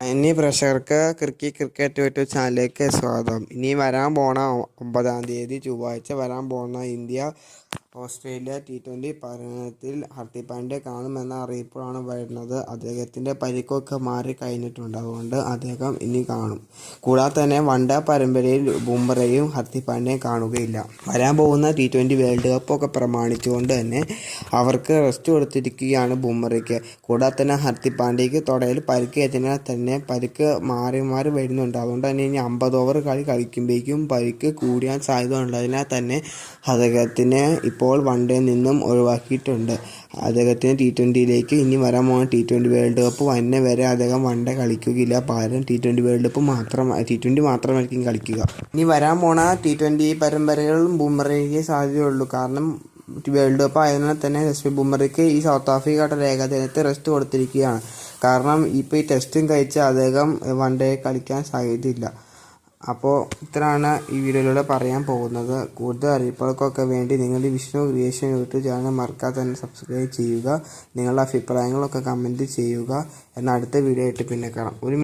ഇനി പ്രേക്ഷകർക്ക് ക്രിക്കി cricket YouTube ചാനലിലേക്ക് സ്വാഗതം. ഇനി വരാൻ പോണ ഒമ്പതാം തീയതി ചൊവ്വാഴ്ച വരാൻ പോകുന്ന ഇന്ത്യ ഓസ്ട്രേലിയ ടി ട്വന്റി പര്യടനത്തിൽ ഹർദിക് പാണ്ഡ്യ കാണുമെന്ന അറിയിപ്പാണ് വരുന്നത്. അദ്ദേഹത്തിന്റെ പരിക്കൊക്കെ മാറി കഴിഞ്ഞിട്ടുണ്ട്. അതുകൊണ്ട് അദ്ദേഹം ഇനി കാണും. കൂടാതെ തന്നെ വണ്ട പരമ്പരയിൽ ബുംറയും ഹർദിക് പാണ്ഡ്യയും കാണുകയില്ല. വരാൻ പോകുന്ന ടി ട്വന്റി വേൾഡ് കപ്പൊക്കെ പ്രമാണിച്ചുകൊണ്ട് തന്നെ അവർക്ക് റെസ്റ്റ് കൊടുത്തിരിക്കുകയാണ് ബുംറയ്ക്ക്. കൂടാതെ തന്നെ ഹർദിക് പാണ്ഡ്യയ്ക്ക് തുടയിൽ പരിക്കേറ്റതിനാൽ തന്നെ പരിക്ക് മാറി മാറി വരുന്നുണ്ട്. അതുകൊണ്ട് തന്നെ ഇനി അമ്പത് ഓവർ കളി കളിക്കുമ്പോഴേക്കും പരിക്ക് കൂടിയാൻ സാധ്യത ഉള്ളതിനാൽ തന്നെ അദ്ദേഹത്തിനെ ഇപ്പോൾ വൺ ഡേ നിന്നും ഒഴിവാക്കിയിട്ടുണ്ട്. അദ്ദേഹത്തിന് ടി ട്വന്റിയിലേക്ക് ഇനി വരാൻ പോകുന്ന ടി ട്വന്റി വേൾഡ് കപ്പ് വന്നെ വരെ അദ്ദേഹം വൺ ഡേ കളിക്കുകയില്ല. പകരം ടി ട്വന്റി വേൾഡ് കപ്പ് മാത്രം ടി ട്വന്റി മാത്രമായിരിക്കും കളിക്കുക. ഇനി വരാൻ പോണ ടി ട്വന്റി പരമ്പരകളും ബുംറയ്ക്ക് സാധ്യതയുള്ളൂ കാരണം വേൾഡ് കപ്പ് ആയതിനാൽ തന്നെ ജസ്പ്രീത് ബുംറയ്ക്ക് ഈ സൗത്ത് ആഫ്രിക്കയുടെ ഏകദിനത്തെ റെസ്റ്റ് കൊടുത്തിരിക്കുകയാണ്. കാരണം ഇപ്പോൾ ഈ ടെസ്റ്റും കഴിച്ച് അദ്ദേഹം വൺ ഡേ കളിക്കാൻ സാധ്യതയില്ല. അപ്പോൾ ഇത്രയാണ് ഈ വീഡിയോയിലൂടെ പറയാൻ പോകുന്നത്. കൂടുതൽ അറിയിപ്പുകൾക്കൊക്കെ വേണ്ടി നിങ്ങൾ ഈ വിഷ്ണു ക്രിയേഷൻ യൂട്യൂബ് ചാനൽ മറക്കാതെ തന്നെ സബ്സ്ക്രൈബ് ചെയ്യുക. നിങ്ങളുടെ അഭിപ്രായങ്ങളൊക്കെ കമന്റ് ചെയ്യുക. എന്നാൽ അടുത്ത വീഡിയോ ആയിട്ട് പിന്നെ കാണാം. ഒരു